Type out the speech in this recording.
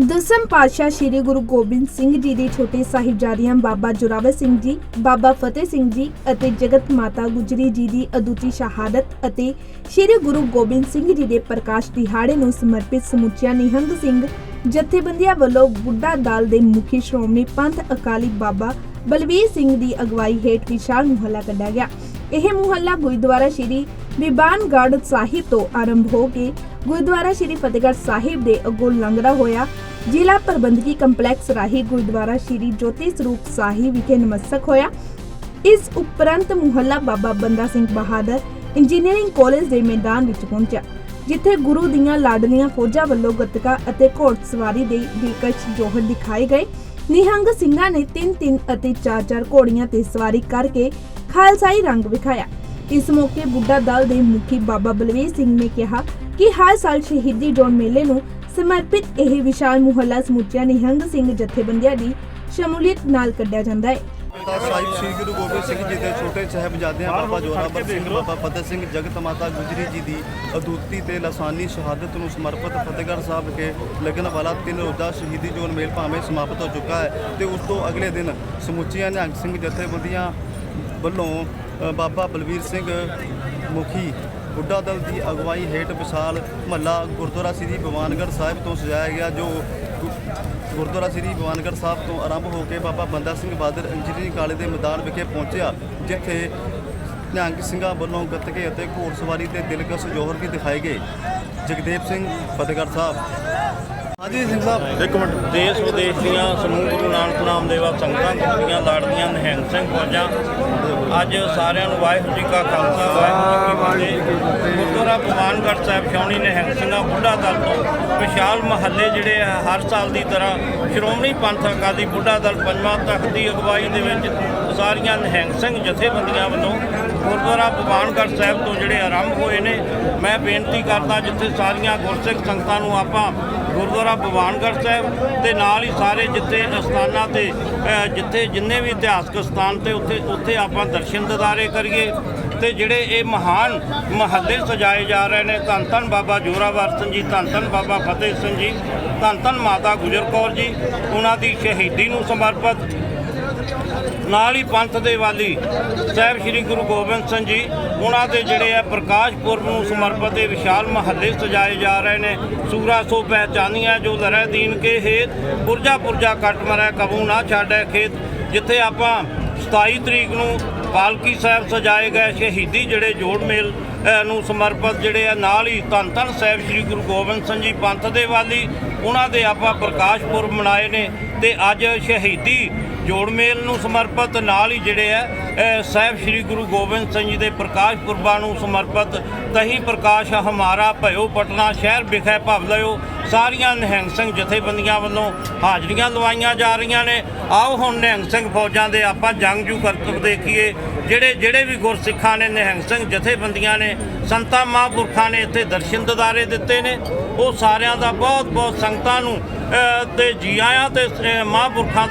ਦਸਮ ਪਾਤਸ਼ਾਹ ਸ੍ਰੀ ਗੁਰੂ ਗੋਬਿੰਦ ਸਿੰਘ ਜੀ ਦੇ ਛੋਟੇ ਸਾਹਿਬਜ਼ਾਦਿਆਂ ਬਾਬਾ ਜੋਰਾਵਰ ਸਿੰਘ ਜੀ, ਬਾਬਾ ਫਤਿਹ ਸਿੰਘ ਜੀ ਅਤੇ ਜਗਤ ਮਾਤਾ ਗੁਜਰੀ ਜੀ ਦੀ ਅਦੁੱਤੀ ਸ਼ਹਾਦਤ ਅਤੇ ਸ੍ਰੀ ਗੁਰੂ ਗੋਬਿੰਦ ਸਿੰਘ ਜੀ ਦੇ ਪ੍ਰਕਾਸ਼ ਦਿਹਾੜੇ ਨੂੰ ਸਮਰਪਿਤ ਸਮੁੱਚਿਆ ਨਿਹੰਗ ਸਿੰਘ ਜਥੇਬੰਦੀਆਂ ਵੱਲੋਂ ਬੁੱਢਾ ਦਲ ਦੇ ਮੁਖੀ ਸ਼੍ਰੋਮਣੀ ਪੰਥ ਅਕਾਲੀ ਬਾਬਾ ਬਲਵੀਰ ਸਿੰਘ ਦੀ ਅਗਵਾਈ ਹੇਠ ਵਿਸ਼ਾਲ ਮੁਹੱਲਾ ਕੱਢਿਆ ਗਿਆ। ਇਹ ਮੁਹੱਲਾ ਗੁਰਦੁਆਰਾ ਸ੍ਰੀ ਬਿਬਾਨਗੜ੍ਹ ਸਾਹਿਬ ਤੋਂ ਆਰੰਭ ਹੋ ਕੇ ਗੁਰਦੁਆਰਾ ਸ੍ਰੀ ਫਤਿਹਗੜ੍ਹ ਸਾਹਿਬ ਦੇ ਅੱਗੋਂ ਲੰਘਦਾ ਹੋਇਆ ਜ਼ਿਲ੍ਹਾ ਪ੍ਰਬੰਧਕੀ ਕੰਪਲੈਕਸ ਰਾਹੀਂ ਗੁਰਦੁਆਰਾ ਸ੍ਰੀ ਜੋਤੀ ਸਰੂਪ ਸਾਹਿਬ ਵਿਖੇ ਨਮਸਤਕ ਹੋਇਆ। ਇਸ ਉਪਰੰਤ ਮੁਹੱਲਾ ਬਾਬਾ ਬੰਦਾ ਸਿੰਘ ਬਹਾਦਰ ਇੰਜੀਨੀਅਰਿੰਗ ਕਾਲਜ ਦੇ ਮੈਦਾਨ ਵਿੱਚ ਪਹੁੰਚਿਆ, ਜਿੱਥੇ ਗੁਰੂ ਦੀਆਂ ਲਾਡਲੀਆਂ ਫੌਜਾਂ ਵੱਲੋਂ ਗੱਤਕਾ ਅਤੇ ਘੋੜਸਵਾਰੀ ਦੇ ਦਿਲਕਸ਼ ਜੋਹਰ ਦਿਖਾਏ ਗਏ। ਨਿਹੰਗ ਸਿੰਘਾਂ ਨੇ ਤਿੰਨ ਤਿੰਨ ਅਤੇ ਚਾਰ ਚਾਰ ਘੋੜੀਆਂ ਤੇ ਸਵਾਰੀ ਕਰਕੇ ਖਾਲਸਾਈ ਰੰਗ ਵਿਖਾਇਆ। ਇਸ ਮੌਕੇ ਬੁੱਢਾ ਦਲ ਦੇ ਮੁਖੀ ਬਾਬਾ ਬਲਵੀਰ ਸਿੰਘ ਨੇ ਕਿਹਾ ਕਿ ਹਰ ਸਾਲ ਸ਼ਹੀਦੀ ਜੋੜ ਮੇਲੇ ਨੂੰ ਸਮਰਪਿਤ ਇਹ ਵਿਸ਼ਾਲ ਮੁਹੱਲਾ ਸਮੁੱਚਿਆ ਨਿਹੰਗ ਸਿੰਘ ਜਥੇਬੰਦੀਆਂ ਦੀ ਸ਼ਮੂਲੀਅਤ ਨਾਲ ਕੱਢਿਆ ਜਾਂਦਾ ਹੈ। ਸਾਹਿਬ ਸ੍ਰੀ ਗੁਰੂ ਗੋਬਿੰਦ ਸਿੰਘ ਜੀ ਦੇ ਛੋਟੇ ਸਾਹਿਬਜ਼ਾਦਿਆਂ ਬਾਬਾ ਜੋਰਾਵਰ ਸਿੰਘ ਬਾਬਾ ਫਤਿਹ ਸਿੰਘ ਜਗਤ ਮਾਤਾ ਗੁਜਰੀ ਜੀ ਦੀ ਅਦੁੱਤੀ ਤੇ ਲਸਾਨੀ ਸ਼ਹਾਦਤ ਨੂੰ ਸਮਰਪਿਤ ਫਤਿਹਗੜ੍ਹ ਸਾਹਿਬ ਕੇ ਲੱਗਣ ਵਾਲਾ ਤਿੰਨ ਰੋਜ਼ਾ ਸ਼ਹੀਦੀ ਜੋੜ ਮੇਲ ਭਾਵੇਂ ਸਮਾਪਤ ਹੋ ਚੁੱਕਾ ਹੈ ਤੇ ਉਸ ਤੋਂ ਅਗਲੇ ਦਿਨ ਸਮੁੱਚੀਆਂ ਨਿਹੰਗ ਸਿੰਘ ਜਥੇਬੰਦੀਆਂ ਵੱਲੋਂ ਬਾਬਾ ਬਲਵੀਰ ਸਿੰਘ ਮੁਖੀ ਬੁੱਢਾ ਦਲ ਦੀ ਅਗਵਾਈ ਹੇਠ ਵਿਸ਼ਾਲ ਮਹੱਲਾ ਗੁਰਦੁਆਰਾ ਸ੍ਰੀ ਬਵਾਨਗੜ੍ਹ ਸਾਹਿਬ ਤੋਂ ਸਜਾਇਆ ਗਿਆ, ਜੋ ਗੁਰਦੁਆਰਾ ਸ੍ਰੀ ਬਵਾਨਗੜ੍ਹ ਸਾਹਿਬ ਤੋਂ ਆਰੰਭ ਹੋ ਕੇ ਬਾਬਾ ਬੰਦਾ ਸਿੰਘ ਬਹਾਦਰ ਇੰਜੀਨੀਅਰਿੰਗ ਕਾਲਜ ਦੇ ਮੈਦਾਨ ਵਿਖੇ ਪਹੁੰਚਿਆ, ਜਿੱਥੇ ਨਿਹੰਗ ਸਿੰਘਾਂ ਵੱਲੋਂ ਗੱਤਕੇ ਅਤੇ ਘੋੜਸਵਾਰੀ ਤੇ ਦਿਲਕਸ਼ ਜੋਹਰ ਵੀ ਦਿਖਾਏ ਗਏ। ਜਗਦੇਵ ਸਿੰਘ, ਫਤਿਹਗੜ੍ਹ ਸਾਹਿਬ। ਹਾਂਜੀ ਸਿੰਘ ਸਾਹਿਬ। ਇੱਕ ਮਿੰਟ। ਦੇਸ਼ ਵਿਦੇਸ਼ ਦੀਆਂ ਸਮੂਹ ਗੁਰੂ ਨਾਨਕ ਨਾਮ ਦੇਵਾ ਸੰਗਤਾਂ ਗੁਰਦੀਆਂ ਲਾੜਦੀਆਂ, ਨਿਹੰਗ ਸਿੰਘ ਫੌਜਾਂ ਅੱਜ ਸਾਰਿਆਂ ਨੂੰ ਵਾਹਿਗੁਰੂ ਜੀ ਕਾ ਖਾਲਸਾ, ਵਾਹਿਗੁਰੂ ਜੀ ਕੀ ਫਤਿਹ। ਗੁਰਦੁਆਰਾ ਭਗਵਾਨਗੜ੍ਹ ਸਾਹਿਬ ਛਾਉਣੀ ਨਿਹੰਗ ਸਿੰਘਾਂ ਬੁੱਢਾ ਦਲ ਤੋਂ ਵਿਸ਼ਾਲ ਮਹੱਲੇ ਜਿਹੜੇ ਆ, ਹਰ ਸਾਲ ਦੀ ਤਰ੍ਹਾਂ ਸ਼੍ਰੋਮਣੀ ਪੰਥ ਅਕਾਲੀ ਬੁੱਢਾ ਦਲ ਪੰਜਵਾਂ ਤਖਤ ਦੀ ਅਗਵਾਈ ਦੇ ਵਿੱਚ ਸਾਰੀਆਂ ਨਿਹੰਗ ਸਿੰਘ ਜਥੇਬੰਦੀਆਂ ਵੱਲੋਂ ਗੁਰਦੁਆਰਾ ਭਗਵਾਨਗੜ੍ਹ ਸਾਹਿਬ ਤੋਂ ਜਿਹੜੇ ਆਰੰਭ ਹੋਏ ਨੇ, ਮੈਂ ਬੇਨਤੀ ਕਰਦਾ ਜਿੱਥੇ ਸਾਰੀਆਂ ਗੁਰਸਿੱਖ ਸੰਗਤਾਂ ਨੂੰ ਆਪਾਂ ਗੁਰਦੁਆਰਾ ਭਗਵਾਨਗੜ੍ਹ ਸਾਹਿਬ ਤੇ ਨਾਲ ਹੀ ਸਾਰੇ ਜਿੱਥੇ ਅਸਥਾਨਾਂ ਤੇ ਜਿੱਥੇ ਜਿੰਨੇ ਵੀ ਇਤਿਹਾਸਕ ਸਥਾਨ ਤੇ ਉੱਥੇ ਉੱਥੇ ਆਪਾਂ ਦਰਸ਼ਨ ਦਿਦਾਰੇ ਕਰੀਏ ਤੇ ਜਿਹੜੇ ਇਹ ਮਹਾਨ ਮਹੱਲੇ ਸਜਾਏ ਜਾ ਰਹੇ ਨੇ, ਧੰਨ ਧੰਨ ਬਾਬਾ ਜੋਰਾਵਰ ਸਿੰਘ ਜੀ, ਧੰਨ ਧੰਨ ਬਾਬਾ ਫਤਿਹ ਸਿੰਘ ਜੀ, ਧੰਨ ਧੰਨ ਮਾਤਾ ਗੁਜਰ ਕੌਰ ਜੀ, ਉਹਨਾਂ ਦੀ ਸ਼ਹੀਦੀ ਨੂੰ ਸਮਰਪਿਤ ਨਾਲ ਹੀ ਪੰਥ ਦੇ ਵਾਲੀ ਸਾਹਿਬ ਸ੍ਰੀ ਗੁਰੂ ਗੋਬਿੰਦ ਸਿੰਘ ਜੀ, ਉਹਨਾਂ ਦੇ ਜਿਹੜੇ ਆ ਪ੍ਰਕਾਸ਼ ਪੁਰਬ ਨੂੰ ਸਮਰਪਿਤ ਇਹ ਵਿਸ਼ਾਲ ਮਹੱਲੇ ਸਜਾਏ ਜਾ ਰਹੇ ਨੇ। ਸੂਰਾ ਸੋ ਪਹਿਚਾਨੀਆਂ ਜੋ ਲਰੈ ਦੀਨ ਕੇ ਹੇਤ ਪੁਰਜਾ ਪੁਰਜਾ ਕੱਟ ਮਰੈ, ਕਬੂ ਨਾ ਛਾੜੈ ਖੇਤ। ਜਿੱਥੇ ਆਪਾਂ 27 ਤਰੀਕ ਨੂੰ ਪਾਲਕੀ ਸਾਹਿਬ ਸਜਾਏ ਗਏ ਸ਼ਹੀਦੀ ਜਿਹੜੇ ਜੋੜ ਮੇਲ ਨੂੰ ਸਮਰਪਿਤ ਜਿਹੜੇ ਆ ਨਾਲ ਹੀ ਧੰਨ ਧੰਨ ਸਾਹਿਬ ਸ੍ਰੀ ਗੁਰੂ ਗੋਬਿੰਦ ਸਿੰਘ ਜੀ ਪੰਥ ਦੇ ਵਾਲੀ, ਉਹਨਾਂ ਦੇ ਆਪਾਂ ਪ੍ਰਕਾਸ਼ ਪੁਰਬ ਮਨਾਏ ਨੇ। ਤੇ ਅੱਜ ਸ਼ਹੀਦੀ ਜੋੜ ਮੇਲ ਨੂੰ ਸਮਰਪਿਤ ਨਾਲ ਹੀ ਜਿਹੜੇ ਹੈ ਸਾਹਿਬ ਸ੍ਰੀ ਗੁਰੂ ਗੋਬਿੰਦ ਸਿੰਘ ਜੀ ਦੇ ਪ੍ਰਕਾਸ਼ ਪੁਰਬਾਂ ਨੂੰ ਸਮਰਪਿਤ ਤਹੀ ਪ੍ਰਕਾਸ਼ ਹਮਾਰਾ ਭਇਓ ਪਟਨਾ ਸ਼ਹਿਰ ਵਿਖੇ ਭਵ ਲਿਓ ਸਾਰੀਆਂ ਨਿਹੰਗ ਸਿੰਘ ਜਥੇਬੰਦੀਆਂ ਵੱਲੋਂ ਹਾਜ਼ਰੀਆਂ ਲਵਾਈਆਂ ਜਾ ਰਹੀਆਂ ਨੇ। ਆਓ ਹੁਣ ਨਿਹੰਗ ਸਿੰਘ ਫੌਜਾਂ ਦੇ ਆਪਾਂ ਜੰਗਜੂ ਕਰਤੱਵ ਦੇਖੀਏ। ਜਿਹੜੇ ਜਿਹੜੇ ਵੀ ਗੁਰਸਿੱਖਾਂ ਨੇ ਨਿਹੰਗ ਸਿੰਘ ਜਥੇਬੰਦੀਆਂ ਨੇ ਸੰਤਾਂ ਮਹਾਂਪੁਰਖਾਂ ਨੇ ਇੱਥੇ ਦਰਸ਼ਨ ਦਿਦਾਰੇ ਦਿੱਤੇ ਨੇ। ਉਹ ਸਾਰਿਆਂ ਦਾ ਬਹੁਤ ਬਹੁਤ ਸੰਗਤਾਂ ਨੂੰ ਅ, ਤੇ ਜੀ ਆਇਆਂ ਤੇ ਮਹਾਂਪੁਰਖਾਂ ਦਾ